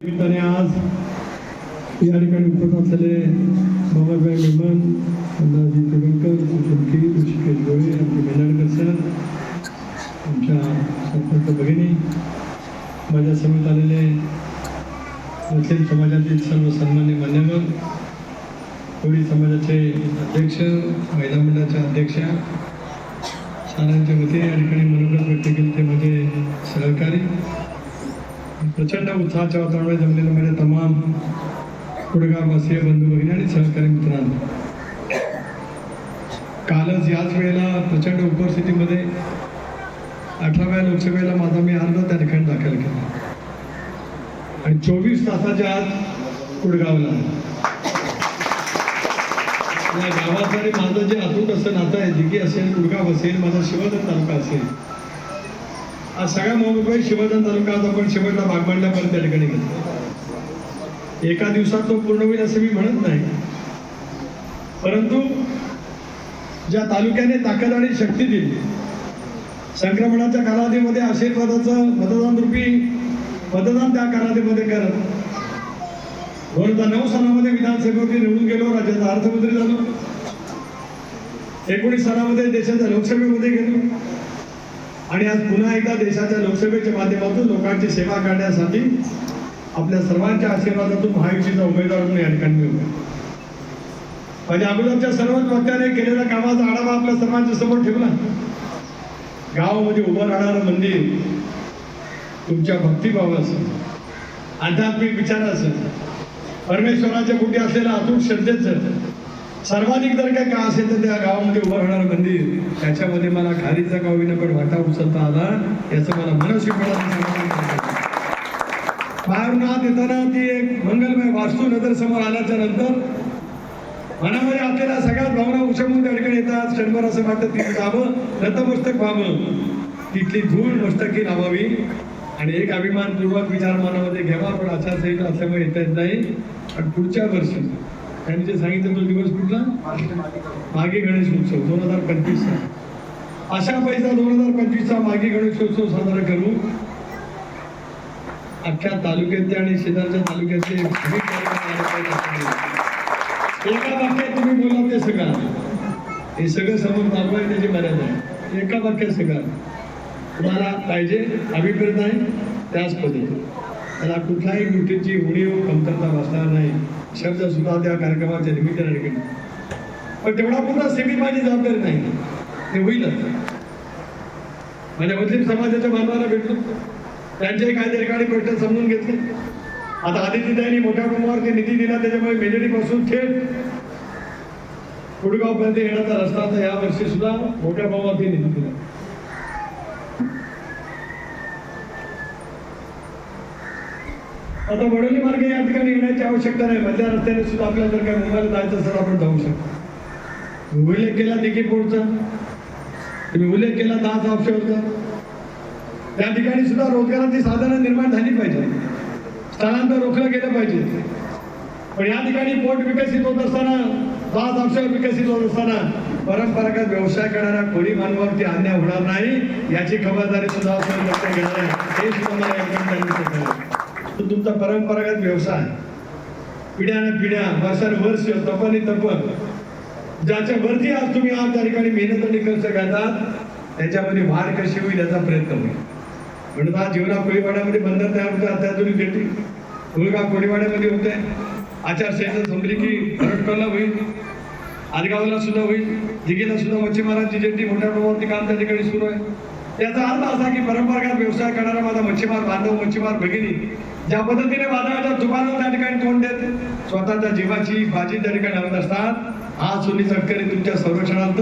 निमित्ताने आज या ठिकाणी उपस्थित असलेले बाबासाहेब मेमन अंदाजी तेवणकर सुशुल्की ऋषिकेश गोळे आमचे मेनाडकर सर आमच्या सरपंच भगिनी माझ्या समेत आलेले मुस्लिम समाजातील सर्व सन्मान्य मान्यवर कोळी समाजाचे अध्यक्ष महिला मंडळाच्या अध्यक्षा शाळांच्या वतीने या ठिकाणी मनोगत व्यक्त केले ते माझे सहकारी प्रचंड उत्साहाच्या वातावरणात जमलेल्या माझ्या तमाम कुडगाववासीय बंधू भगिनी आणि सहकारी मित्रांनो. कालच याच वेळेला प्रचंड उपस्थितीमध्ये अठराव्या लोकसभेला माझा मी अर्ज त्या ठिकाणी दाखल केला. आणि चोवीस तासाच्या आत कुडगावला या गावात आणि माझं जे अतूट असं नातं आहे दिघी असेल कुडगाव असेल माझा शिवधन तालुका असेल आज सगळ्या मोबाईल शिवधन तालुका आज आपण शेवटला पण त्या ठिकाणी. घेतला एका दिवसात तो पूर्ण होईल असं मी म्हणत नाही. परंतु ज्या तालुक्याने ताकद आणि शक्ती दिली संक्रमणाच्या कालावधीमध्ये आशीर्वादाचं मतदान रूपी मतदान त्या कालावधीमध्ये करत दोन हजार नऊ सालामध्ये विधानसभेवरती निवडून गेलो राज्याचा अर्थमंत्री झालो. एकोणीस सालामध्ये देशाच्या लोकसभेमध्ये गेलो. आणि आज पुन्हा एकदा देशाच्या लोकसभेच्या माध्यमातून लोकांची सेवा करण्यासाठी आपल्या सर्वांच्या आशीर्वादातून महायुतीचा उमेदवार म्हणून या ठिकाणी माझ्या अगोदरच्या सर्वच वक्त्याने केलेल्या कामाचा आढावा आपल्या सर्वांच्या समोर ठेवला. गावामध्ये उभं राहणारं मंदिर तुमच्या भक्तिभावाचं आध्यात्मिक विचाराचं परमेश्वराच्या कुठे असलेल्या अतूट श्रद्धेचं सर्वाधिक जर काय का असेल तर त्या गावामध्ये उभं राहणार मंदिर त्याच्यामध्ये मला खारीचा गावीनं पण वाटा उचलता आला. याचं मला मनस्वीपणा बाहेरून आत येताना ती एक मंगलमय वास्तू नजर समोर आल्याच्यानंतर मनामध्ये आपल्याला सगळ्यात भावना उचमून त्या ठिकाणी येतात. क्षणभर असं वाटतं तिथे जावं नतमस्तक व्हावं. तिथली धूळ मस्तकी लावावी. आणि एक अभिमानपूर्वक विचार मनामध्ये घ्यावा पण आचारसंहिता असल्यामुळे येता येत नाही. आणि पुढच्या वर्षी त्यांनी जे सांगितलं तो दिवस कुठला? मागे गणेश उत्सव दोन हजार पंचवीसचा अशा पैसा दोन हजार पंचवीसचा मागे गणेशोत्सव साजरा करू. अख्ख्या तालुक्यातले आणि शेजारच्या तालुक्यातले एका वाक्यात तुम्ही बोला ते सगळं. हे सगळं समोर चालवाय त्याची मर्यादा आहे. एका वाक्यात सगळं. तुम्हाला पाहिजे अभिप्रेत आहे त्याच पद्धतीने त्याला कुठल्याही गोष्टीची उणीव कमतरता बसणार नाही. शब्द सुद्धा त्या कार्यक्रमाच्या निमित्ताने निघेल. पण तेवढा पुन्हा सीमित माझी जबाबदारी नाही. ते होईलच माझ्या मुस्लिम समाजाच्या बांधवांना भेटलो. त्यांच्याही काही ठिकाणी प्रश्न समजून घेतले. आता आदित्यताईंनी मोठ्या प्रमाणावरती निधी दिला त्याच्यामुळे मेजडीपासून थेट कुडगावपर्यंत येण्याचा रस्ता या वर्षी सुद्धा मोठ्या प्रमाणात निधी दिला. आता वडोली मार्ग या ठिकाणी येण्याची आवश्यकता नाही. मधल्या रस्त्याने सुद्धा आपल्याला जर काही मुंबईला जायचं असेल आपण जाऊ शकतो. उल्लेख केला दिघी पोटचा तुम्ही उल्लेख केला दहा ऑप्शनचा. त्या ठिकाणी सुद्धा रोजगाराची साधनं निर्माण झाली पाहिजे. स्थलांतर रोखलं गेलं पाहिजे. पण या ठिकाणी पोट विकसित होत असताना दहा ऑप्शन विकसित होत असताना परंपरागत व्यवसाय करणाऱ्या कोळी मानवावरती अन्याय होणार नाही याची खबरदारी सुद्धा आपण घेणार आहे. हे सुद्धा मला तो तुमचा परंपरागत व्यवसाय. पिढ्यानं पिढ्या वर्षानुवर्ष तपनी तप ज्याच्या वरती आज तुम्ही आज त्या ठिकाणी मेहनत आणि कर्ज करतात त्याच्यामध्ये वाढ कशी होईल याचा प्रयत्न होईल. म्हणून आज जीवना कोळीवाड्यामध्ये बंदर तयार होतं अत्याधुनिक भेटी मुलगा कोळीवाड्यामध्ये होते? आचारसंहिता संपली की भरटकरला होईल आदगावला सुद्धा होईल दिघेला सुद्धा मच्छीमारांची जेटी मोठ्या प्रमाणावरती काम त्या ठिकाणी सुरू आहे. याचा अर्थ असा की परंपरागत व्यवसाय करणारा माझा मच्छीमार बांधव मच्छीमार भगिनी ज्या पद्धतीने वादळाच्या तुफानावर त्या ठिकाणी तोंड देत स्वतःच्या जीवाची बाजी त्या ठिकाणी लावत असतात. आज सोनी तटकरी तुमच्या संरक्षणार्थ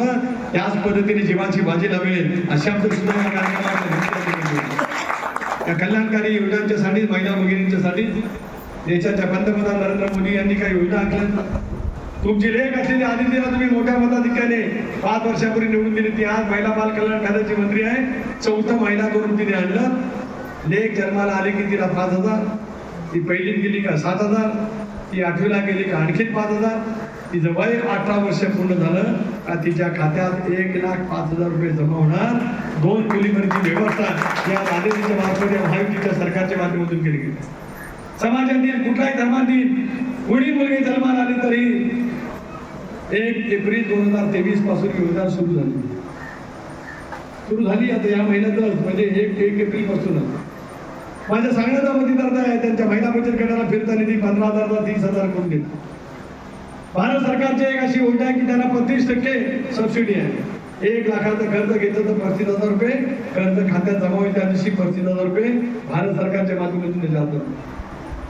त्याच पद्धतीने जीवाची बाजी लावेल अशा सुद्धा या या कल्याणकारी योजनांच्या साठी महिला भगिनींच्या साठी देशाच्या पंतप्रधान नरेंद्र मोदी यांनी काही योजना आखल्या. तुमची लेख असलेली आदितीला तुम्ही मोठ्या मताधिक्याने पाच वर्षापूर्वी निवडून दिली ती आज महिला बाल कल्याण खात्याची मंत्री आहे. चौथं महिला करून तिने आणलं. लेख जन्माला आली की तिला पाच हजार. ती पहिलीत गेली का? सात हजार. ती आठवीला गेली का? आणखीन पाच हजार. तिचं वय अठरा वर्ष पूर्ण झालं का तिच्या खात्यात एक लाख पाच हजार रुपये जमा होणार. दोन मुलीपर्यंतची व्यवस्था या आदित्यच्या मार्फत या महायुतीच्या सरकारच्या माध्यमातून केली गेली. समाजातील कुठल्याही धर्मातील कोणी मुलगी जन्माला आली तरी एक एप्रिल दोन हजार तेवीसपासून योजना सुरू झाली. सुरू झाली आता या महिन्यातच म्हणजे एक एक एप्रिल पासूनच माझ्या सांगण्याचा मतिदार्थ आहे त्यांच्या महिला बचत गटाला फिरता निधी पंधरा हजारला तीस हजार करून देतो भारत सरकारची एक अशी योजना आहे की त्यांना पस्तीस टक्के सबसिडी आहे. एक लाखाचं कर्ज घेतलं तर पस्तीस हजार रुपये कर्ज खात्यात जमा होईल त्या दिवशी पस्तीस हजार रुपये भारत सरकारच्या माध्यमातून जातं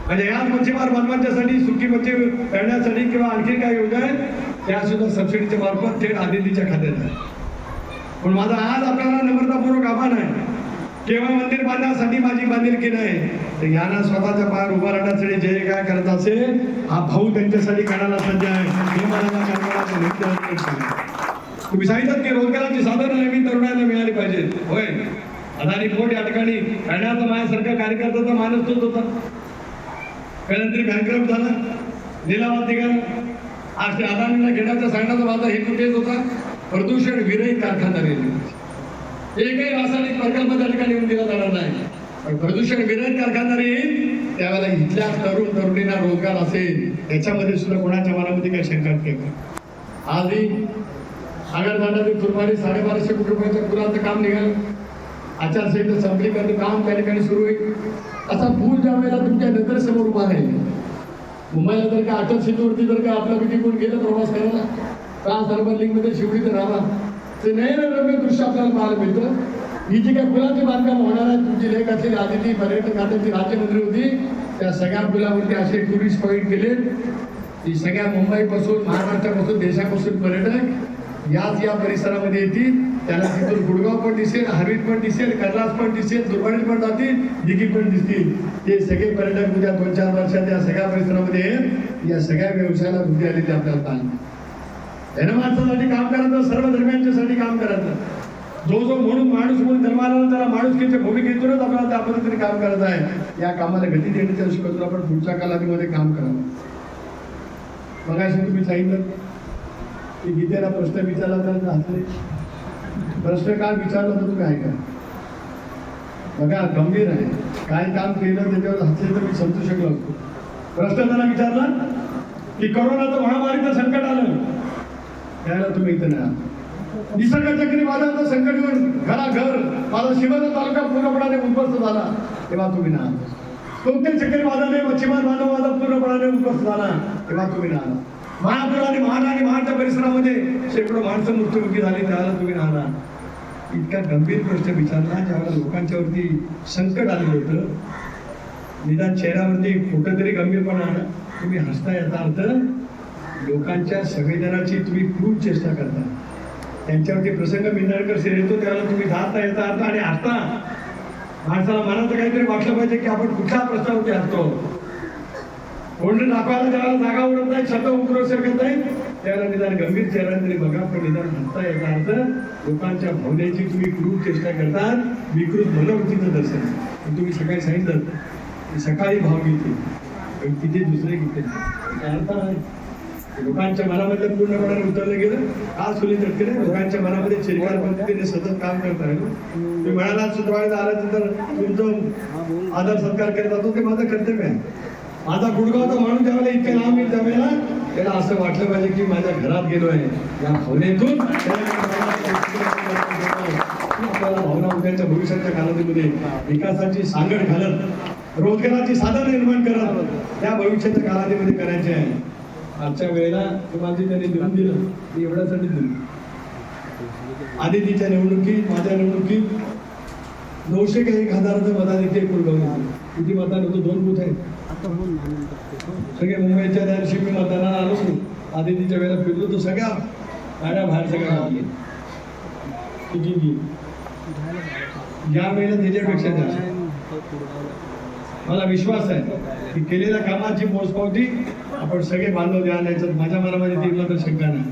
म्हणजे याच मच्छीमार बांधवांच्यासाठी म्हणजे सुकी मच्छी म्हणजे करण्यासाठी किंवा आणखी काय योजना आहेत त्या सुद्धा सबसिडीच्या मार्फत थेट आदितीच्या खात्यात आहे पण माझा आज आपल्याला नम्रतापूर्वक आव्हान आहे. केवळ मंदिर बांधण्यासाठी माझी बांधिलकी नाही तर यांना स्वतःच्या पायावर उभा राहण्यासाठी जे काय करत असेल हा भाऊ त्यांच्यासाठी करायला सज्ज आहे. हे मला तुम्ही सांगितलं की रोजगाराची साधनं नवीन तरुणांना मिळाली पाहिजेत. होय. अदानी पोट या ठिकाणी करण्याचा माझ्यासारखा कार्यकर्त्याचा माणूस तोच होता. कळंतरी बँकरप्ट झाला. लिलावात निघाला आज ते अदानीला घेण्याचा सांगण्याचा माझा हेतू तेच होता? प्रदूषण विरहित कारखाना निर्मिती. एकही रासायनिक प्रकल्प त्या ठिकाणी येऊन दिला जाणार नाही. पण प्रदूषण विरहित कारखाना येईल त्यावेळेला इथल्या तरुण तरुणींना रोजगार असेल. त्याच्यामध्ये सुद्धा कोणाच्या मनामध्ये काही शंका केली आधी आजही आगरदांडातील सुरमारी साडेबाराशे कोटी रुपयाच्या पुराचं काम निघालं. आचारसंहिता संपली काम त्या ठिकाणी सुरू होईल. असा पूल ज्या वेळेला तुमच्या नजरेसमोर उभा आहे मुंबईला जर का अटल सेतूवरती जर का आपला किती कोण गेलं प्रवास करायला ट्रान्स अर्बन लिंकमध्ये शिवडी तर राहा. ते नयनरम्य दृश्य आपल्याला पाहायला मिळतं. ही जी काही पुलाचे बांधकाम होणार आहे तुमची लेख असलेली आदिती पर्यटन खात्याची राज्यमंत्री होती त्या सगळ्या पुलावरती असे टुरिस्ट पॉईंट केले की सगळ्या मुंबईपासून महाराष्ट्रापासून देशापासून पर्यटक याच या परिसरामध्ये येतील. त्यांना तिथून गुडगाव पण दिसेल हरवीत पण दिसेल कर्लास पण दिसेल दुर्बाणी पण जातील दिघी पण दिसतील. ते सगळे पर्यटक उद्या दोन चार वर्षात या सगळ्या परिसरामध्ये येईल? या सगळ्या व्यवसायाला बुद्धी आली ते आपल्याला पाहिजे धनमाणसासाठी काम करायचं सर्व धर्मियांच्यासाठी काम करायचं. जो जो म्हणून माणूस म्हणून धर्माला त्याला माणुसकीच्या भूमिकेतूनच आपल्याला त्या पद्धतीने काम करायचं आहे. या कामाला गती देण्याच्या दृष्टीकोनातून आपण पुढच्या कालावधीमध्ये काम करावं. मगाशी तुम्ही सांगितलं. की गीतेला प्रश्न विचारला तर हसले प्रश्न काय विचारला तर तुम्ही ऐका. बघा गंभीर आहे. काय काम केलं त्याच्यावर हसले तर मी समजू शकलो असतो. प्रश्न त्यांना विचारला की करोनाचं महामारीचं संकट आलं. त्याला तुम्ही इथं नाही निसर्ग चक्रीवादळाचं संकट येऊन घराघर माझा शिवाचा तालुका पूर्णपणाने उद्ध्वस्त झाला तेव्हा तुम्ही ना कोणत्या चक्रीवादाने मच्छीमार मानव माझा पूर्णपणाने उद्ध्वस्त झाला तेव्हा तुम्ही ना महागड आणि महान आणि महाडच्या परिसरामध्ये शेकडो माणसं मृत्युमुखी झाली त्याला तुम्ही राहणार. इतका गंभीर प्रश्न विचारला ज्यावेळेला लोकांच्यावरती संकट आलेलं होतं. निदान चेहऱ्यावरती कुठं तरी गंभीरपणा तुम्ही हसता याचा अर्थ लोकांच्या संवेदनाची तुम्ही खूप चेष्टा करता. त्यांच्यावरती प्रसंग मिंदाळकर सेर येतो त्याला तुम्ही जाता याचा अर्थ आणि हसता. माणसाला मनात काहीतरी वाटलं पाहिजे की आपण कुठल्या प्रश्नावरती हसतो कोणी दाखवायला त्याला जागा उरत नाही शब्द उतरवू शकत नाही. त्याला निदान गंभीर चेहरा तरी बघा पण निदान हसता याचा अर्थ लोकांच्या भावनेची तुम्ही क्रूर चेष्टा करतात विकृत मनोवृत्तीचं दर्शन. पण तुम्ही सकाळी सांगितलं सकाळी भाव घेते पण तिथे दुसरे घेते अर्थ आहे. लोकांच्या मनामध्ये पूर्णपणे उतरलं गेलं आज खुली तटकेले लोकांच्या मनामध्ये चिरकार पद्धतीने सतत काम करत आहे तुम्ही म्हणाला सुधारवायला आलं तर तुमचं आदर सत्कार करत असतो ते माझं कर्तव्य आहे. माझा गुडगावचा माणूस त्यावेळेला इतक्या लांब येईल त्यावेळेला त्याला असं वाटलं पाहिजे की माझ्या घरात गेलो आहे या भावनेतून आपल्याला भावना उद्याच्या भविष्याच्या कालावधीमध्ये विकासाची सांगड घालत रोजगाराची साधन निर्माण करत त्या भविष्याच्या कालावधीमध्ये करायचे आहे. आजच्या वेळेला माझी त्यांनी निवडून दिलं. ती एवढ्यासाठी दिलं. आदितीच्या निवडणुकीत माझ्या निवडणुकीत नऊशे काही एक हजाराचं मताधिक्य कुलगाव किती मतदान होतो दोन बूथ आहेत. सगळे मुंबईच्या त्या दिवशी मी मतदानाला आलोच नाही. आदितीच्या वेळेला फिरलो तो सगळ्या. गाड्या बाहेर सगळ्या या वेळेला त्याच्यापेक्षा जास्त. मला विश्वास आहे की केलेल्या कामाची पोचपावती आपण सगळे बांधव द्या नाही माझ्या मनामध्ये तीव्र तर शंका नाही.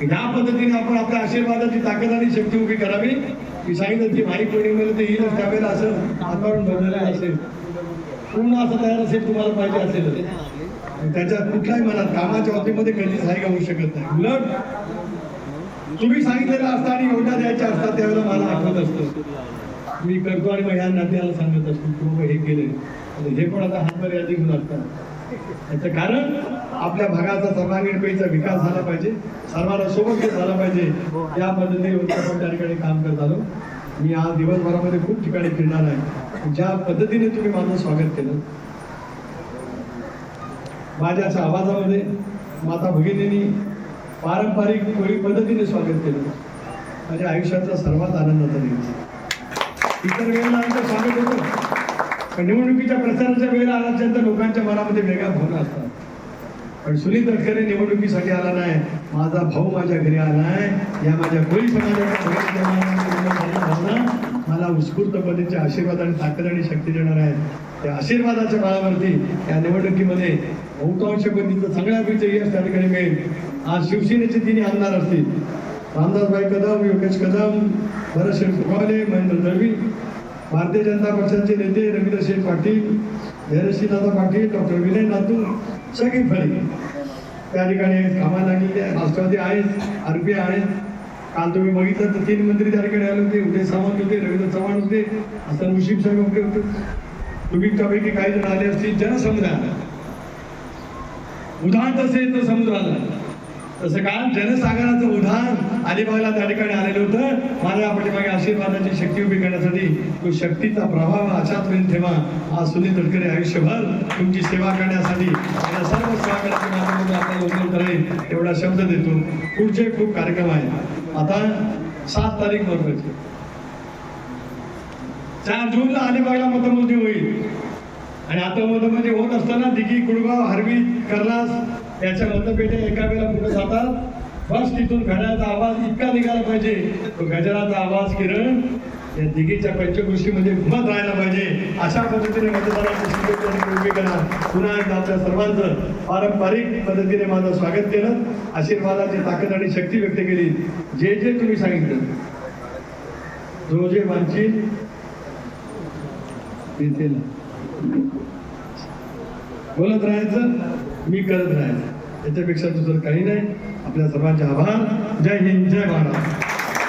ह्या पद्धतीने आपण आपल्या आशीर्वादाची ताकद आणि शक्ती उभी करावी मी सांगितलं की माई पौर्णिमेला ते येईल त्यावेळेला असं वातावरण बदललेलं असेल. पूर्ण असं तयार असेल तुम्हाला पाहिजे असेल. त्याच्यात कुठल्याही मनात कामाच्या बाबतीमध्ये कधीच हाय होऊ शकत नाही. उलट तुम्ही सांगितलेलं असतं आणि योजना द्यायच्या असतात त्यावेळेला मला आठवत असतं. मी करतो आणि मग ह्या नात्याला सांगत असतो की बाबा हे केले हे पण आता हातभर यादी घेऊन असतात. याचं कारण आपल्या भागाचा सर्वांगीण पेचा विकास झाला पाहिजे. सर्वांना सोबत झाला पाहिजे. या पद्धतीने आपण त्या ठिकाणी काम करत आलो. मी आज दिवसभरामध्ये खूप ठिकाणी फिरणार आहे. ज्या पद्धतीने तुम्ही माझं स्वागत केलं माझ्याच्या आवाजामध्ये माता भगिनींनी पारंपरिक कोळी पद्धतीने स्वागत केलं माझ्या आयुष्याचा सर्वात आनंदाचा दिवस. इतर वेळेला आमचं स्वागत होतं पण निवडणुकीच्या प्रचाराच्या वेळेला आल्याच्यानंतर लोकांच्या मनामध्ये वेगळ्या भावना असतात पण सुनील तटकरे निवडणुकीसाठी आला नाही माझा भाऊ माझ्या घरी आला आहे या माझ्या कोळी समाजाच्या भावना मला उत्स्फूर्त आशीर्वाद आणि ताकद आणि शक्ती देणार आहेत. त्या आशीर्वादाच्या बळावरती या निवडणुकीमध्ये बहुतांश पद्धतीचं चांगल्यापैकी यश त्या ठिकाणी मिळेल. आज शिवसेनेचे तिन्ही आमदार असतील. रामदासभाई कदम योगेश कदम भरतशेठ सुखावले महेंद्र दळवी भारतीय जनता पक्षाचे नेते रवींद्र शेठ पाटील धैर्यशीलदादा पाटील डॉक्टर विनय नातू सगळी फळे. त्या ठिकाणी कामाला लागलेले राष्ट्रवादी आहेत आरपी आहेत काल तुम्ही बघितलं तर तीन मंत्री त्याकडे आले होते उदय सावंत होते रवींद्र चव्हाण होते आता मुशीम साहेब वगैरे होते. तुम्ही त्यापैकी काही जण आले असतील जनसमुदाय उदाहरण तसे तर समुद्राला. तसं का जनसागराचं उदाहरण अलिबागला त्या ठिकाणी आलेलं होतं. माझ्या पाठीमागे आशीर्वादाची शक्ती उभी करण्यासाठी तो शक्तीचा प्रभाव अशाच वेळी ठेवा. आज सुनील तटकरे आयुष्यभर तुमची सेवा करण्यासाठी मला सर्व सेवा माध्यमातून आपल्याला उपलब्ध करेल एवढा शब्द देतो. पुढचे खूप कार्यक्रम आहेत. आता सात तारीख महत्वाची चार जूनला अलिबागला मतमोजणी होईल. आणि आता मतमोजणी होत असताना दिघी कुडगाव हरवी कर्लास याच्या मतपेढ्या एका वेळेला पुढे जातात. बस तिथून घड्याचा आवाज इतका निघाला पाहिजे. तो गजराचा आवाज किरण या दिघीच्या पंचकृषीमध्ये घुमत राहायला पाहिजे. अशा पद्धतीने मतदारांची पुन्हा एकदा आपल्या सर्वांचं पारंपरिक पद्धतीने माझं स्वागत केलं. आशीर्वादाची ताकद आणि शक्ती व्यक्त केली. जे जे तुम्ही सांगितलं. जो जे वांछील बोलत राहायचं मी करत राहायचं. याच्यापेक्षा दुसरं काही नाही. आपल्या सर्वांचे आभार. जय हिंद जय भारत.